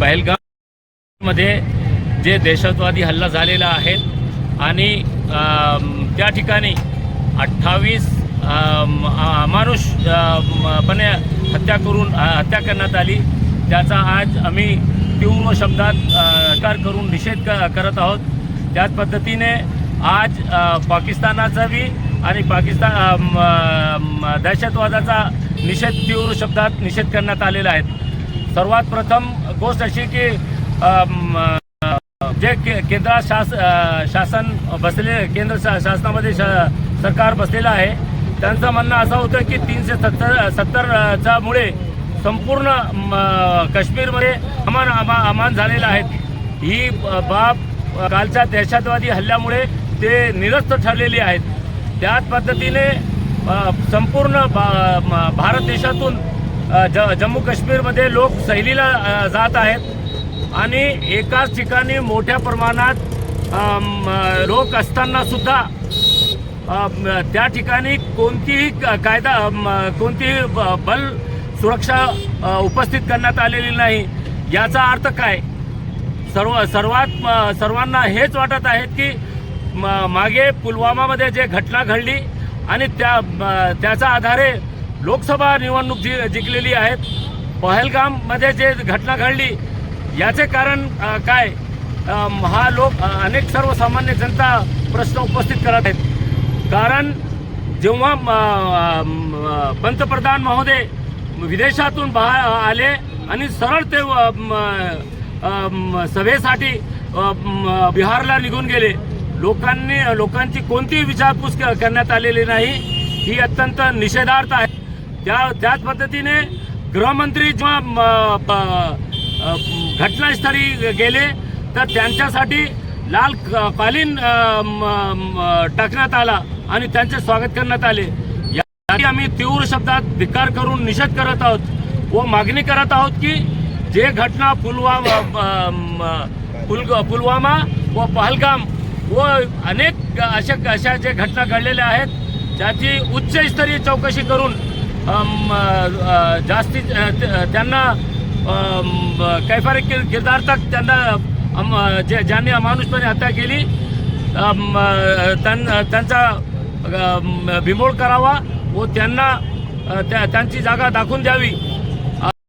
पहलगाम जे दहशतवादी हल्ला झालेला आहे आणि त्या ठिकाणी अठ्ठावीस अमानुष पणे हत्या करून हत्या करण्यात आली. त्याचा आज आम्ही तीव्र शब्दात कार करून निषेध क करत आहोत. त्याच पद्धतीने आज पाकिस्तानाचा बी आणि पाकिस्तान दहशतवादाचा निषेध तीव्र शब्दात निषेध करण्यात आलेला आहे. सर्वात प्रथम गोष्ट अशी की जे के केंद्र शास शासन बसले केंद्र शा शासनामध्ये शा सरकार बसलेलं आहे त्यांचं म्हणणं असं होतं की तीनशे सत्तर सत्तरच्या मुळे संपूर्ण म, काश्मीरमध्ये अमान अमा अमान झालेलं आहे. ही ब- बाब कालच्या दहशतवादी हल्ल्यामुळे ते निरस्त ठरलेली आहेत. त्याच पद्धतीने संपूर्ण भा- म- भारत देशातून ज जम्मू काश्मीरमध्ये लोक सहलीला जात आहेत. आणि एकाच ठिकाणी मोठ्या प्रमाणात अम, लोक असताना सुद्धा त्या ठिकाणी कोणतीही क- कायदा कोणतीही ब- बल सुरक्षा उपस्थित करण्यात आलेली नाही. याचा अर्थ काय? सर्व सर्वात सर्वांना हेच वाटत आहेत की म- मागे पुलवामामध्ये जे घटना घडली आणि त्या त्याचा त्याच्या आधारे लोकसभा निवडणूक जि जिंकलेली आहेत. पहलगाममध्ये जे घटना घडली याचे कारण काय? हा लोक अनेक सर्वसामान्य जनता प्रश्न उपस्थित करत आहेत. कारण जेव्हा पंतप्रधान महोदय विदेशातून बाहेर आले आणि सरळ ते सभेसाठी बिहारला निघून गेले लोकांनी लोकांची कोणतीही विचारपूस क- करण्यात आलेली नाही. ही अत्यंत निषेधार्थ आहे. त्या त्याच पद्धतीने गृहमंत्री जेव्हा म, प- घटनास्थळी गेले तर त्यांच्यासाठी लाल कालीन म, टाकण्यात आला आणि त्यांचे स्वागत करण्यात आले. यासाठी आम्ही तीव्र शब्दात धिक्कार करून निषेध करत आहोत व मागणी करत आहोत की जे घटना पुलवामा पुल पुलवामा व पहलगाम व अनेक अशा अशा जे घटना घडलेल्या आहेत त्याची उच्चस्तरीय चौकशी करून जास्तीत त्यांना अम, कैफारी त्यांना जे ज्यांनी अमानुषपणे हत्या केली त्यां- त्यांचा अम, बिमोड करावा व त्यांना त्या त्यांची जागा दाखवून द्यावी.